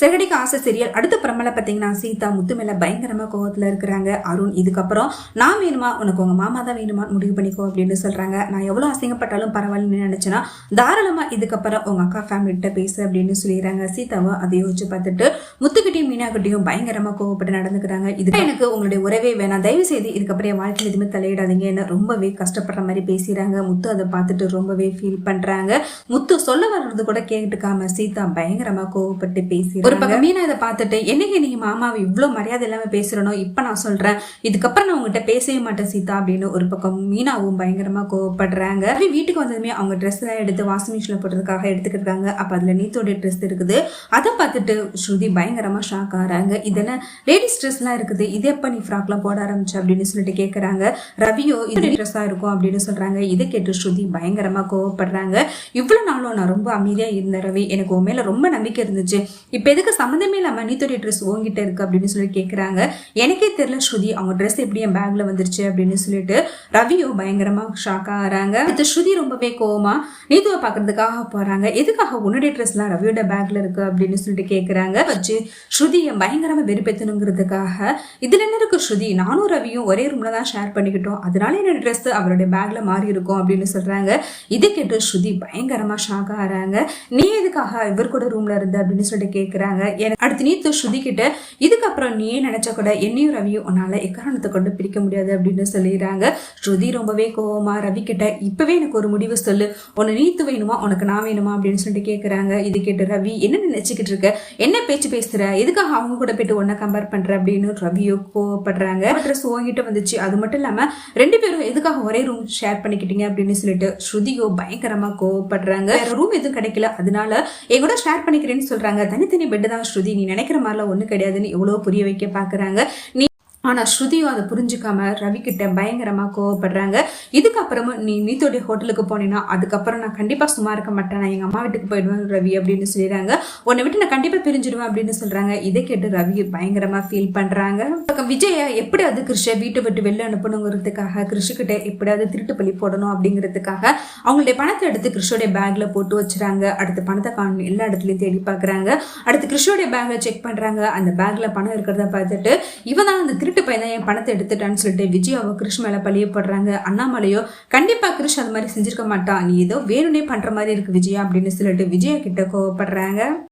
செகடிக்கு ஆசை சீரியல் அடுத்த படமெல்லாம் பார்த்தீங்கன்னா சீதா முத்து மேலே பயங்கரமா கோவத்தில் இருக்கிறாங்க. அருண் இதுக்கப்புறம் நான் வேணுமா? உனக்கு உங்க மாமா தான் வேணுமா? முடிவு பண்ணிக்கோ அப்படின்னு சொல்றாங்க. நான் எவ்வளோ அசிங்கப்பட்டாலும் பரவாயில்லன்னு நினச்சேன்னா தாராளமா இதுக்கப்புறம் உங்க அக்கா ஃபேமிலிட்ட பேசு அப்படின்னு சொல்லிடுறாங்க. சீதாவை அதை யோசிச்சு பார்த்துட்டு முத்துக்கிட்டையும் மீனாக்கிட்டையும் பயங்கரமாக கோவப்பட்டு நடந்துக்கிறாங்க. இது எனக்கு உங்களுடைய உறவே வேணாம். தயவு செய்து இதுக்கப்புறம் என் வாழ்க்கையில் எதுவுமே தலையிடாதீங்கன்னு ரொம்பவே கஷ்டப்படுற மாதிரி பேசுறாங்க முத்து அதை பார்த்துட்டு ரொம்பவே ஃபீல் பண்ணுறாங்க முத்து சொல்ல வர்றது கூட கேட்டுக்காம சீதா பயங்கரமாக கோவப்பட்டு பேசி ஒரு பக்கம் மீனா இதை பார்த்துட்டு என்னைக்கு நீங்க மாமாவை இவ்வளோ மரியாதை இல்லாம பேசுறனோ இப்ப நான் சொல்றேன். இதுக்கப்புறம் நான் உங்ககிட்ட பேசவே மாட்டேன் சீதா அப்படின்னு ஒரு பக்கம் மீனாவும் பயங்கரமா கோவப்படுறாங்க. வீட்டுக்கு வந்ததுமே அவங்க ட்ரெஸ் எல்லாம் எடுத்து வாஷிங் மிஷினில் போடுறதுக்காக எடுத்துக்கிட்டாங்க. அப்ப அதுல நீத்தோட ட்ரெஸ் இருக்குது. அதை பார்த்துட்டு ஸ்ருதி பயங்கரமா ஷாக் ஆறாங்க இதெல்லாம் லேடிஸ் ட்ரெஸ்லாம் இருக்குது. இது எப்ப நீ ஃப்ராக்லாம் போட ஆரம்பிச்ச? அப்படின்னு சொல்லிட்டு கேட்குறாங்க ரவியோ இது ட்ரெஸ்ஸாக இருக்கும்? அப்படின்னு சொல்றாங்க. இதை கேட்டு ஸ்ருதி பயங்கரமா கோவப்படுறாங்க. இவ்வளோ நாளும் நான் ரொம்ப அமைதியா இருந்தேன் ரவி. எனக்கு உன் மேல ரொம்ப நம்பிக்கை இருந்துச்சு. இப்போ எதுக்கு சம்மந்தமே இல்லாமல் நீத்தோடைய ட்ரெஸ் உங்ககிட்ட இருக்கு அப்படின்னு சொல்லி கேட்குறாங்க எனக்கே தெரியல ஸ்ருதி அவங்க ட்ரெஸ் எப்படி என் பேக்ல வந்துருச்சு அப்படின்னு சொல்லிட்டு ரவியோ பயங்கரமா ஷாக் ஆகிறாங்க. அடுத்து ஸ்ருதி ரொம்பவே கோவமா நீத்துவை பார்க்கறதுக்காக போறாங்க. எதுக்காக உன்னுடைய ட்ரெஸ்லாம் ரவியோட பேக்ல இருக்கு? அப்படின்னு சொல்லிட்டு கேட்குறாங்க வச்சு ஸ்ருதியை பயங்கரமா வெறுப்பேற்றணுங்கிறதுக்காக இதுல என்ன இருக்கு ஸ்ருதி? நானும் ரவியும் ஒரே ரூம்ல தான் ஷேர் பண்ணிக்கிட்டோம். அதனால என்னோட ட்ரெஸ் அவருடைய பேக்ல மாறி இருக்கும் அப்படின்னு சொல்றாங்க. இது கேட்டு ஸ்ருதி பயங்கரமா ஷாக் ஆகிறாங்க. நீ எதுக்காக இவர் கூட ரூம்ல இருந்த? அப்படின்னு சொல்லிட்டு கேட்குறாங்க கேட்குறாங்க அடுத்து நீத்து ஸ்ருதி கிட்ட இதுக்கப்புறம் நீயே நினைச்ச கூட என்னையும் ரவியும் உன்னால எக்காரணத்தை கொண்டு பிடிக்க முடியாது? அப்படின்னு சொல்லிடுறாங்க. ஸ்ருதி ரொம்பவே கோவமா ரவி கிட்ட இப்பவே எனக்கு ஒரு முடிவு சொல்லு. உன்னை நீத்து வேணுமா? உனக்கு நான் வேணுமா? அப்படின்னு சொல்லிட்டு கேட்குறாங்க இது கேட்டு ரவி என்ன நினைச்சுக்கிட்டு இருக்க? என்ன பேச்சு பேசுற? எதுக்காக அவங்க கூட போயிட்டு ஒன்ன கம்பேர் பண்ற? அப்படின்னு ரவியோ கோவப்படுறாங்க. ட்ரெஸ் உங்ககிட்ட வந்துச்சு. அது மட்டும் இல்லாம ரெண்டு பேரும் எதுக்காக ஒரே ரூம் ஷேர் பண்ணிக்கிட்டீங்க? அப்படின்னு சொல்லிட்டு ஸ்ருதியோ பயங்கரமா கோவப்படுறாங்க. ரூம் எதுவும் கிடைக்கல. அதனால என் கூட ஷேர் பண்ணிக்கிறேன்னு சொல்றாங்க. தனித்தனி பெட்டு தான் ஸ்ருதி நீ நினைக்கிற மாதிரிலாம் ஒன்றும் கிடையாதுன்னு எவ்வளோ புரிய வைக்க பார்க்குறாங்க நீ ஆனால் ஸ்ருதியும் அதை புரிஞ்சுக்காம ரவி பயங்கரமாக கோவப்படுறாங்க. இதுக்கப்புறமும் நீ நீத்தோடைய ஹோட்டலுக்கு போனீங்கன்னா அதுக்கப்புறம் நான் கண்டிப்பாக சும்மா இருக்க மாட்டேன். நான் எங்கள் அம்மா வீட்டுக்கு போயிடுவேன் ரவி அப்படின்னு சொல்லிடுறாங்க. உன்னை விட்டு நான் கண்டிப்பாக பிரிஞ்சிடுவேன் அப்படின்னு சொல்கிறாங்க இதை கேட்டு ரவி பயங்கரமாக ஃபீல் பண்ணுறாங்க பக்கம் விஜய எப்படியாவது கிருஷை வீட்டை விட்டு வெளில அனுப்பணுங்கிறதுக்காக கிருஷிக்கிட்ட எப்படியாவது திருட்டு பள்ளி போடணும் அப்படிங்கிறதுக்காக அவங்களுடைய பணத்தை எடுத்து கிருஷோடைய பேக்கில் போட்டு வச்சுறாங்க. அடுத்து பணத்தை காணும் எல்லா இடத்துலையும் தேடி பார்க்குறாங்க. அடுத்து கிருஷோடைய பேக்கை செக் பண்ணுறாங்க அந்த பேக்கில் பணம் இருக்கிறத பார்த்துட்டு இவன் தான் அந்த திருட்டு திருட்டு பையன் என் பணத்தை எடுத்துட்டான்னு சொல்லிட்டு விஜயாவை கிருஷ் மேல பழியப்படுறாங்க. அண்ணாமலையோ கண்டிப்பாக கிருஷ் அது மாதிரி செஞ்சிருக்க மாட்டான் நீ ஏதோ வேணும்னே பண்ணுற மாதிரி இருக்கு விஜயா அப்படின்னு சொல்லிட்டு விஜயா கிட்ட கோவப்படுறாங்க.